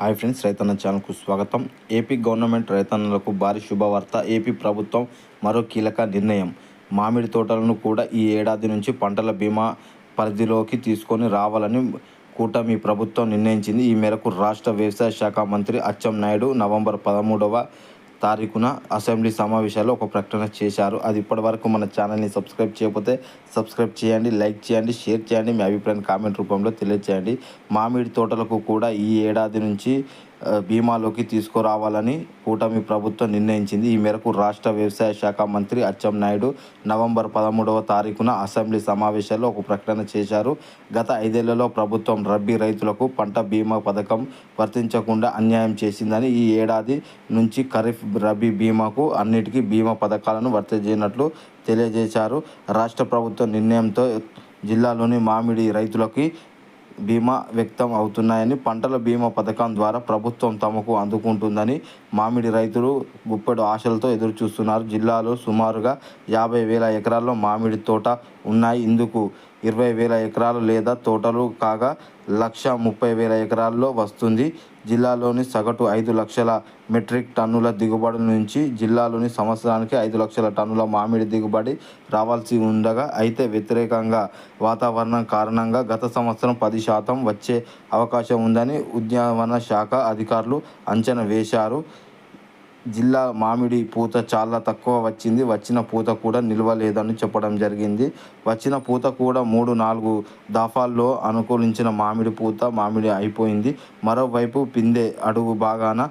Hi friends రైతన్న ఛానల్కు స్వాగతం. ఏపీ గవర్నమెంట్ రైతన్నలకు భారీ శుభవార్త. ఏపీ ప్రభుత్వం మరో కీలక నిర్ణయం. మామిడి తోటలను కూడా ఈ ఏడాది నుంచి పంటల బీమా పరిధిలోకి తీసుకొని రావాలని కూటమి ప్రభుత్వం నిర్ణయించింది. ఈ మేరకు రాష్ట్ర వ్యవసాయ శాఖ మంత్రి అచ్చెం నాయుడు నవంబర్ పదమూడవ తారీఖున అసెంబ్లీ సమావేశాల్లో ఒక ప్రకటన చేశారు. అది ఇప్పటివరకు మన ఛానల్ని సబ్స్క్రైబ్ చేయకపోతే సబ్స్క్రైబ్ చేయండి లైక్ చేయండి షేర్ చేయండి. మీ అభిప్రాయం కామెంట్ రూపంలో తెలియజేయండి మామిడి తోటలకు కూడా ఈ ఏడాది నుంచి బీమాలోకి తీసుకురావాలని కూటమి ప్రభుత్వం నిర్ణయించింది. ఈ మేరకు రాష్ట్ర వ్యవసాయ శాఖ మంత్రి అచ్చెం నాయుడు నవంబర్ పదమూడవ తారీఖున అసెంబ్లీ సమావేశాల్లో ఒక ప్రకటన చేశారు. గత ఐదేళ్ళలో ప్రభుత్వం రబ్బీ రైతులకు పంట బీమా పథకం వర్తించకుండా అన్యాయం చేసిందని ఈ ఏడాది నుంచి ఖరీఫ్ రబీ బీమాకు అన్నిటికీ బీమా పథకాలను వర్తించినట్లు తెలియజేశారు. రాష్ట్ర ప్రభుత్వ నిర్ణయంతో జిల్లాలోని మామిడి రైతులకి బీమా వ్యక్తం అవుతున్నాయని పంటల బీమా పథకం ద్వారా ప్రభుత్వం తమకు అందుకుంటుందని మామిడి రైతులు గుప్పెడు ఆశలతో ఎదురుచూస్తున్నారు. జిల్లాలో సుమారుగా యాభై వేల ఎకరాల్లో మామిడి తోట ఉన్నాయి. ఇందుకు ఇరవై వేల ఎకరాలు లేదా తోటలు కాగా లక్ష ముప్పై వేల ఎకరాల్లో వస్తుంది. జిల్లాలోని సగటు ఐదు లక్షల మెట్రిక్ టన్నుల దిగుబడి నుంచి జిల్లాలోని సంవత్సరానికి ఐదు లక్షల టన్నుల మామిడి దిగుబడి రావాల్సి ఉండగా అయితే వ్యతిరేకంగా వాతావరణం కారణంగా గత సంవత్సరం పది శాతం వచ్చే అవకాశం ఉందని ఉద్యానవన శాఖ అధికారులు అంచనా వేశారు. జిల్లా మామిడి పూత చాలా తక్కువ వచ్చింది. వచ్చిన పూత కూడా నిల్వలేదని చెప్పడం జరిగింది. వచ్చిన పూత కూడా మూడు నాలుగు దఫాల్లో అనుకూలించిన మామిడి పూత మామిడి అయిపోయింది. మరోవైపు పిందె అడుగు బాగాన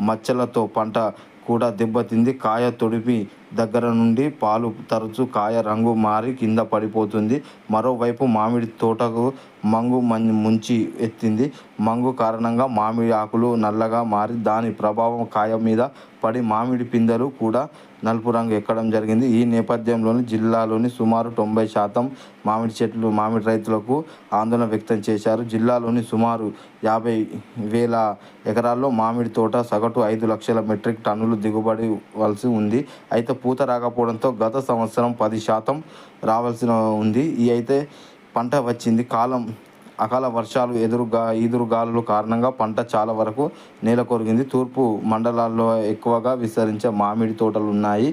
మచ్చలతో పంట కూడా దెబ్బతింది. కాయ తొడిపి దగ్గర నుండి పాలు తరచు కాయ రంగు మారి కింద పడిపోతుంది. మరోవైపు మామిడి తోటకు మంగు మం- ముంచి ఎత్తింది. మంగు కారణంగా మామిడి ఆకులు నల్లగా మారి దాని ప్రభావం కాయ మీద పడి మామిడి పిందెలు కూడా నలుపు రంగు ఎక్కడం జరిగింది. ఈ నేపథ్యంలోని జిల్లాలోని సుమారు తొంభై శాతం మామిడి చెట్లు మామిడి రైతులకు ఆందోళన వ్యక్తం చేశారు. జిల్లాలోని సుమారు యాభై వేల ఎకరాల్లో మామిడి తోట సగటు ఐదు లక్షల మెట్రిక్ టన్నులు దిగుబడి వలసి ఉంది. అయితే పూత రాకపోవడంతో గత సంవత్సరం పది శాతం రావాల్సిన ఉంది. ఈ అయితే పంట వచ్చింది. కాలం అకాల వర్షాలు ఎదురుగా ఈదురుగాలు కారణంగా పంట చాలా వరకు నేల కొరిగింది. తూర్పు మండలాల్లో ఎక్కువగా విస్తరించే మామిడి తోటలు ఉన్నాయి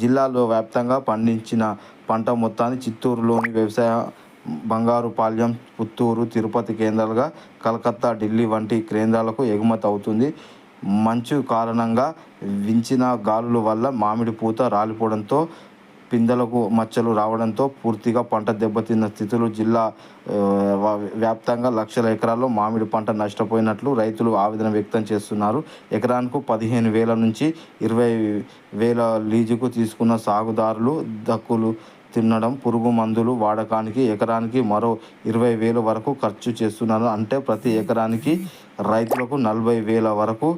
జిల్లాలో వ్యాప్తంగా పండించిన పంట మొత్తాన్ని చిత్తూరులోని వ్యవసాయ బంగారుపాళ్యం పుత్తూరు తిరుపతి కేంద్రాలుగా కలకత్తా ఢిల్లీ వంటి కేంద్రాలకు ఎగుమతి అవుతుంది. మంచు కారణంగా వించిన గాలుల వల్ల మామిడి పూత రాలిపోవడంతో పిందెలకు మచ్చలు రావడంతో పూర్తిగా పంట దెబ్బతిన్న స్థితిలో జిల్లా వ్యాప్తంగా లక్షల ఎకరాల్లో మామిడి పంట నష్టపోయినట్లు రైతులు ఆవేదన వ్యక్తం చేస్తున్నారు. ఎకరానికి పదిహేను వేల నుంచి ఇరవై వేల లీజుకు తీసుకున్న సాగుదారులు దక్కులు తినడం పురుగు మందులు వాడకానికి ఎకరానికి మరో ఇరవై వేల వరకు ఖర్చు చేస్తున్నారు. అంటే ప్రతి ఎకరానికి రైతులకు నలభై వేల వరకు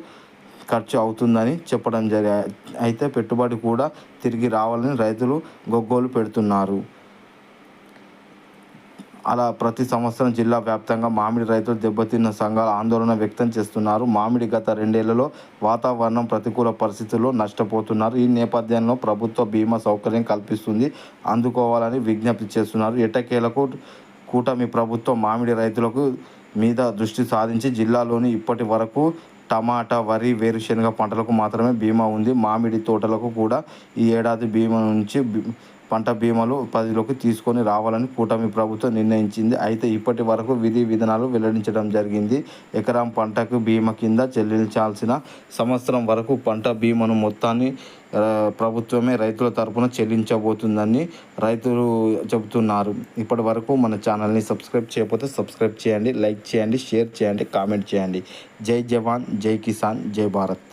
ఖర్చు అవుతుందని చెప్పడం జరి అయితే పెట్టుబడి కూడా తిరిగి రావాలని రైతులు గొగ్గోలు పెడుతున్నారు. అలా ప్రతి సంవత్సరం జిల్లా వ్యాప్తంగా మామిడి రైతులు దెబ్బతిన్న సంఘాలు ఆందోళన వ్యక్తం చేస్తున్నారు. మామిడి గత రెండేళ్ళలో వాతావరణం ప్రతికూల పరిస్థితుల్లో నష్టపోతున్నారు. ఈ నేపథ్యంలో ప్రభుత్వ బీమా సౌకర్యం కల్పిస్తుంది. అందుకోవాలని విజ్ఞప్తి చేస్తున్నారు. ఎటకేలకు కూటమి ప్రభుత్వం మామిడి రైతులకు మీద దృష్టి సాధించి జిల్లాలోని ఇప్పటి వరకు టమాటా వరి వేరుశనగ పంటలకు మాత్రమే బీమా ఉంది. మామిడి తోటలకు కూడా ఈ ఏడాది బీమా నుంచి బీ- పంట బీమాలు పదిలోకి తీసుకొని రావాలని కూటమి ప్రభుత్వం నిర్ణయించింది. అయితే ఇప్పటి వరకు విధి విధానాలు వెల్లడించడం జరిగింది. ఎకరం పంటకు బీమా కింద చెల్లించాల్సిన సంవత్సరం వరకు పంట బీమాను మొత్తాన్ని ప్రభుత్వమే రైతుల తరపున చెల్లించబోతుందని రైతులు చెబుతున్నారు. ఇప్పటి వరకు మన ఛానల్ని సబ్స్క్రైబ్ చేయకపోతే సబ్స్క్రైబ్ చేయండి లైక్ చేయండి షేర్ చేయండి కామెంట్ చేయండి. జై జవాన్ జై కిసాన్ జై భారత్.